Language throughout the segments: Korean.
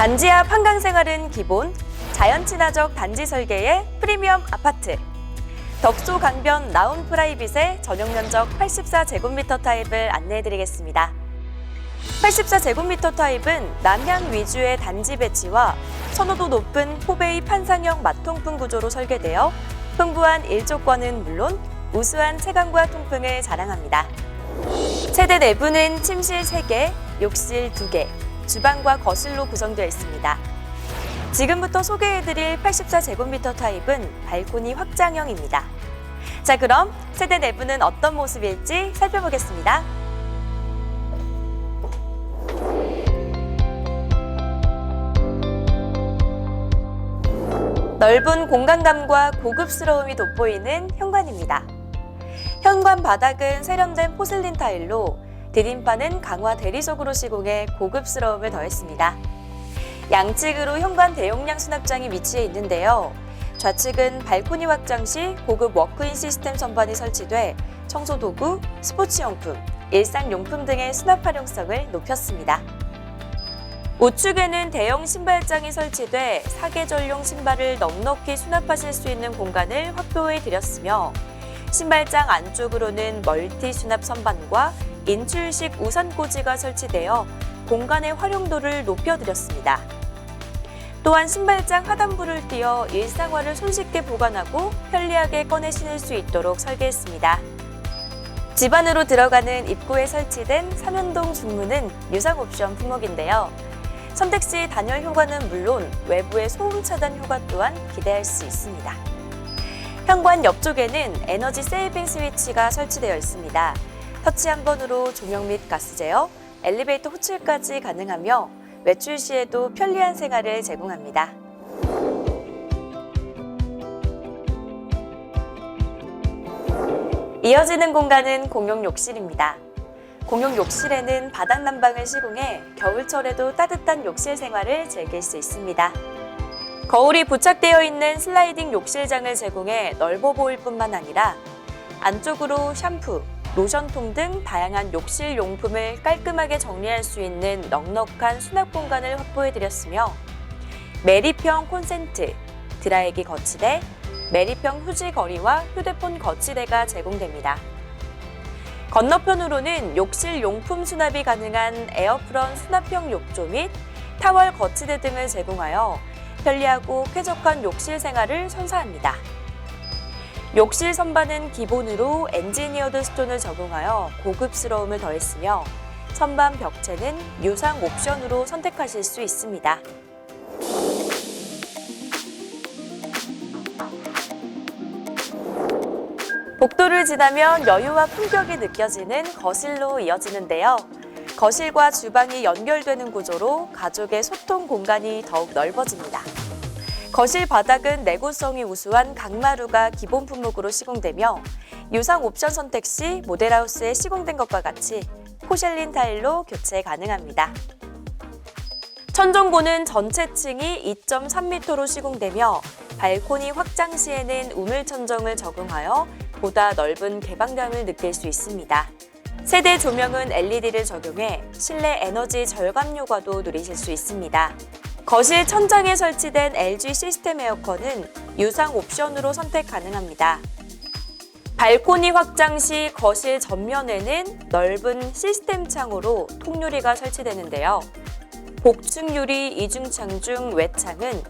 단지 앞 한강 생활은 기본, 자연 친화적 단지 설계의 프리미엄 아파트. 덕소 강변 나운 프라이빗의 전용 면적 84제곱미터 타입을 안내해 드리겠습니다. 84제곱미터 타입은 남향 위주의 단지 배치와 선호도 높은 포베이 판상형 마통풍 구조로 설계되어 풍부한 일조권은 물론 우수한 채광과 통풍을 자랑합니다. 세대 내부는 침실 3개, 욕실 2개, 주방과 거실로 구성되어 있습니다. 지금부터 소개해드릴 84제곱미터 타입은 발코니 확장형입니다. 자, 그럼 세대 내부는 어떤 모습일지 살펴보겠습니다. 넓은 공간감과 고급스러움이 돋보이는 현관입니다. 현관 바닥은 세련된 포슬린 타일로 디딤판은 강화 대리석으로 시공해 고급스러움을 더했습니다. 양측으로 현관 대용량 수납장이 위치해 있는데요. 좌측은 발코니 확장 시 고급 워크인 시스템 선반이 설치돼 청소 도구, 스포츠 용품, 일상 용품 등의 수납 활용성을 높였습니다. 우측에는 대형 신발장이 설치돼 사계절용 신발을 넉넉히 수납하실 수 있는 공간을 확보해 드렸으며 신발장 안쪽으로는 멀티 수납 선반과 인출식 우산 꽂이가 설치되어 공간의 활용도를 높여드렸습니다. 또한 신발장 하단부를 띄어 일상화를 손쉽게 보관하고 편리하게 꺼내 신을 수 있도록 설계했습니다. 집 안으로 들어가는 입구에 설치된 삼연동 중문은 유상 옵션 품목인데요. 선택 시 단열 효과는 물론 외부의 소음 차단 효과 또한 기대할 수 있습니다. 현관 옆쪽에는 에너지 세이빙 스위치가 설치되어 있습니다. 터치 한 번으로 조명 및 가스 제어, 엘리베이터 호출까지 가능하며 외출 시에도 편리한 생활을 제공합니다. 이어지는 공간은 공용 욕실입니다. 공용 욕실에는 바닥 난방을 시공해 겨울철에도 따뜻한 욕실 생활을 즐길 수 있습니다. 거울이 부착되어 있는 슬라이딩 욕실장을 제공해 넓어 보일 뿐만 아니라 안쪽으로 샴푸, 로션통 등 다양한 욕실 용품을 깔끔하게 정리할 수 있는 넉넉한 수납 공간을 확보해 드렸으며 메리평 콘센트, 드라이기 거치대, 메리평 휴지 거리와 휴대폰 거치대가 제공됩니다. 건너편으로는 욕실 용품 수납이 가능한 에어프런 수납형 욕조 및 타월 거치대 등을 제공하여 편리하고 쾌적한 욕실 생활을 선사합니다. 욕실 선반은 기본으로 엔지니어드 스톤을 적용하여 고급스러움을 더했으며 선반 벽체는 유상 옵션으로 선택하실 수 있습니다. 복도를 지나면 여유와 품격이 느껴지는 거실로 이어지는데요. 거실과 주방이 연결되는 구조로 가족의 소통 공간이 더욱 넓어집니다. 거실 바닥은 내구성이 우수한 강마루가 기본 품목으로 시공되며 유상 옵션 선택 시 모델하우스에 시공된 것과 같이 포셀린 타일로 교체 가능합니다. 천정고는 전체 층이 2.3m로 시공되며 발코니 확장 시에는 우물 천정을 적용하여 보다 넓은 개방감을 느낄 수 있습니다. 세대 조명은 LED를 적용해 실내 에너지 절감 효과도 누리실 수 있습니다. 거실 천장에 설치된 LG 시스템 에어컨은 유상 옵션으로 선택 가능합니다. 발코니 확장 시 거실 전면에는 넓은 시스템 창으로 통유리가 설치되는데요. 복층 유리 이중창 중 외창은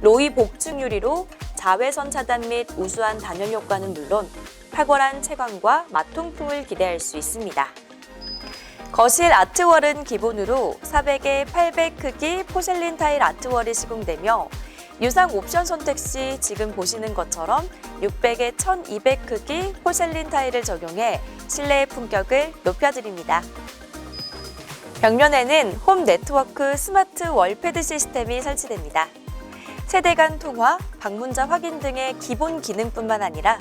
로이 복층 유리로 자외선 차단 및 우수한 단열 효과는 물론 탁월한 채광과 마통풍을 기대할 수 있습니다. 거실 아트월은 기본으로 400에 800 크기 포셀린 타일 아트월이 시공되며 유상 옵션 선택 시 지금 보시는 것처럼 600에 1200 크기 포셀린 타일을 적용해 실내의 품격을 높여드립니다. 벽면에는 홈 네트워크 스마트 월패드 시스템이 설치됩니다. 세대 간 통화, 방문자 확인 등의 기본 기능뿐만 아니라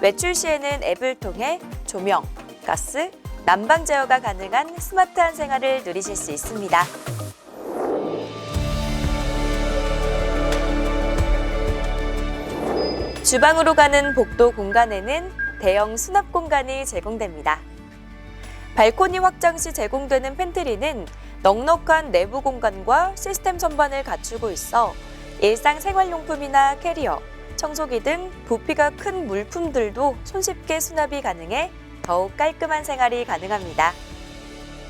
외출 시에는 앱을 통해 조명, 가스, 난방 제어가 가능한 스마트한 생활을 누리실 수 있습니다. 주방으로 가는 복도 공간에는 대형 수납 공간이 제공됩니다. 발코니 확장 시 제공되는 팬트리는 넉넉한 내부 공간과 시스템 선반을 갖추고 있어 일상 생활용품이나 캐리어, 청소기 등 부피가 큰 물품들도 손쉽게 수납이 가능해 더욱 깔끔한 생활이 가능합니다.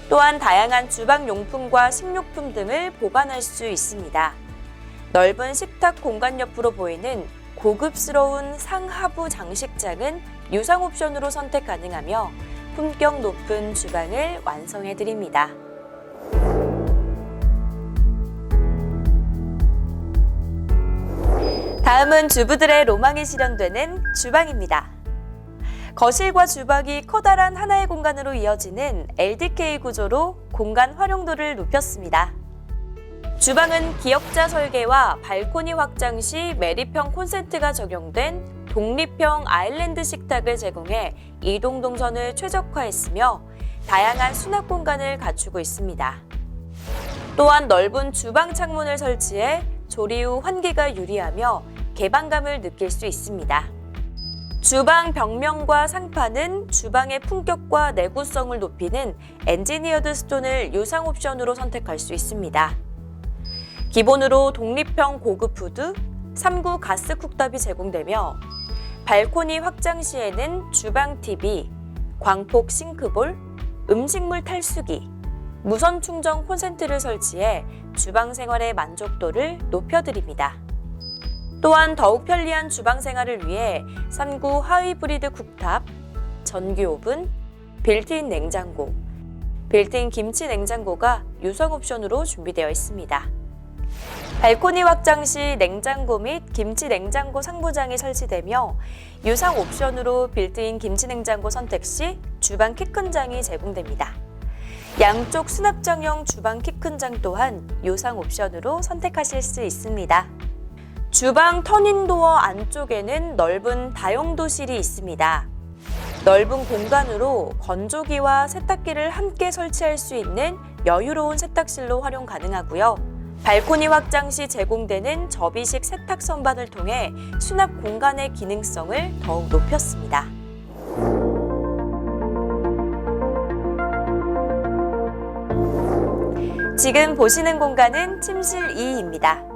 또한 다양한 주방 용품과 식료품 등을 보관할 수 있습니다. 넓은 식탁 공간 옆으로 보이는 고급스러운 상하부 장식장은 유상 옵션으로 선택 가능하며 품격 높은 주방을 완성해 드립니다. 다음은 주부들의 로망이 실현되는 주방입니다. 거실과 주방이 커다란 하나의 공간으로 이어지는 LDK 구조로 공간 활용도를 높였습니다. 주방은 기역자 설계와 발코니 확장 시 매립형 콘센트가 적용된 독립형 아일랜드 식탁을 제공해 이동 동선을 최적화했으며 다양한 수납 공간을 갖추고 있습니다. 또한 넓은 주방 창문을 설치해 조리 후 환기가 유리하며 개방감을 느낄 수 있습니다. 주방 벽면과 상판은 주방의 품격과 내구성을 높이는 엔지니어드 스톤을 유상 옵션으로 선택할 수 있습니다. 기본으로 독립형 고급 후드, 3구 가스 쿡탑이 제공되며 발코니 확장 시에는 주방 TV, 광폭 싱크볼, 음식물 탈수기, 무선 충전 콘센트를 설치해 주방 생활의 만족도를 높여드립니다. 또한 더욱 편리한 주방 생활을 위해 3구 하이브리드 쿡탑, 전기 오븐, 빌트인 냉장고, 빌트인 김치 냉장고가 유성 옵션으로 준비되어 있습니다. 발코니 확장 시 냉장고 및 김치 냉장고 상부장이 설치되며 유상 옵션으로 빌트인 김치 냉장고 선택 시 주방 키 큰 장이 제공됩니다. 양쪽 수납장형 주방 키 큰 장 또한 유상 옵션으로 선택하실 수 있습니다. 주방 터닝도어 안쪽에는 넓은 다용도실이 있습니다. 넓은 공간으로 건조기와 세탁기를 함께 설치할 수 있는 여유로운 세탁실로 활용 가능하고요. 발코니 확장 시 제공되는 접이식 세탁 선반을 통해 수납 공간의 기능성을 더욱 높였습니다. 지금 보시는 공간은 침실 2입니다.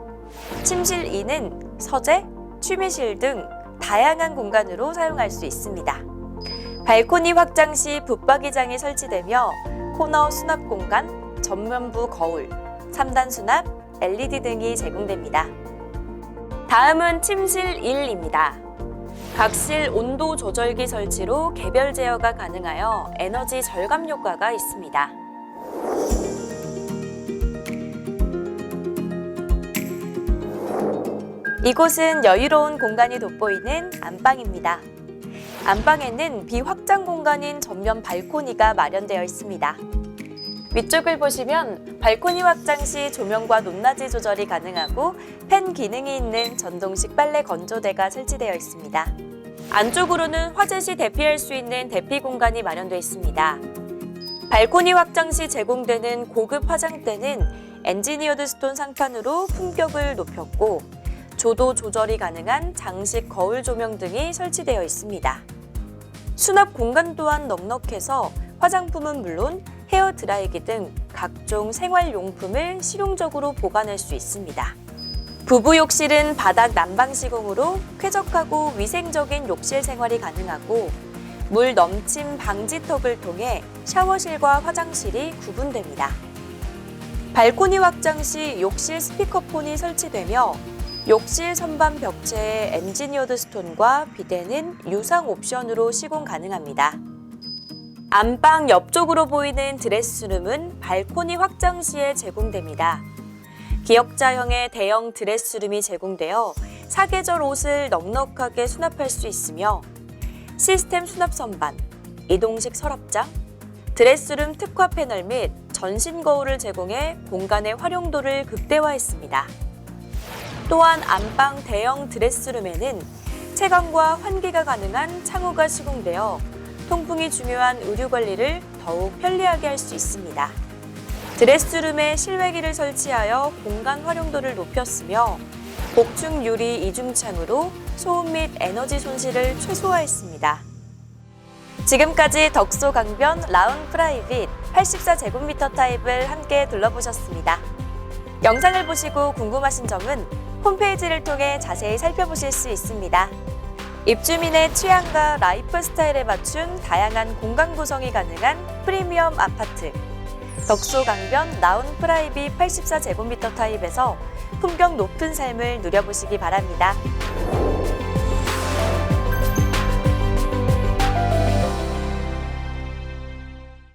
침실 2는 서재, 취미실 등 다양한 공간으로 사용할 수 있습니다. 발코니 확장 시 붙박이장이 설치되며 코너 수납 공간, 전면부 거울, 3단 수납, LED 등이 제공됩니다. 다음은 침실 1입니다. 각실 온도 조절기 설치로 개별 제어가 가능하여 에너지 절감 효과가 있습니다. 이곳은 여유로운 공간이 돋보이는 안방입니다. 안방에는 비확장 공간인 전면 발코니가 마련되어 있습니다. 위쪽을 보시면 발코니 확장 시 조명과 높낮이 조절이 가능하고 팬 기능이 있는 전동식 빨래 건조대가 설치되어 있습니다. 안쪽으로는 화재 시 대피할 수 있는 대피 공간이 마련되어 있습니다. 발코니 확장 시 제공되는 고급 화장대는 엔지니어드 스톤 상판으로 품격을 높였고 조도 조절이 가능한 장식 거울 조명 등이 설치되어 있습니다. 수납 공간 또한 넉넉해서 화장품은 물론 헤어 드라이기 등 각종 생활용품을 실용적으로 보관할 수 있습니다. 부부 욕실은 바닥 난방 시공으로 쾌적하고 위생적인 욕실 생활이 가능하고 물 넘침 방지턱을 통해 샤워실과 화장실이 구분됩니다. 발코니 확장 시 욕실 스피커폰이 설치되며 욕실 선반 벽체의 엔지니어드 스톤과 비대는 유상 옵션으로 시공 가능합니다. 안방 옆쪽으로 보이는 드레스룸은 발코니 확장 시에 제공됩니다. 기역자형의 대형 드레스룸이 제공되어 사계절 옷을 넉넉하게 수납할 수 있으며 시스템 수납 선반, 이동식 서랍장, 드레스룸 특화 패널 및 전신 거울을 제공해 공간의 활용도를 극대화했습니다. 또한 안방 대형 드레스룸에는 채광과 환기가 가능한 창호가 시공되어 통풍이 중요한 의류 관리를 더욱 편리하게 할 수 있습니다. 드레스룸에 실외기를 설치하여 공간 활용도를 높였으며 복층 유리 이중창으로 소음 및 에너지 손실을 최소화했습니다. 지금까지 덕소 강변 라운 프라이빗 84제곱미터 타입을 함께 둘러보셨습니다. 영상을 보시고 궁금하신 점은 홈페이지를 통해 자세히 살펴보실 수 있습니다. 입주민의 취향과 라이프 스타일에 맞춘 다양한 공간 구성이 가능한 프리미엄 아파트. 덕소 강변 라운 프라이빗 84제곱미터 타입에서 품격 높은 삶을 누려보시기 바랍니다.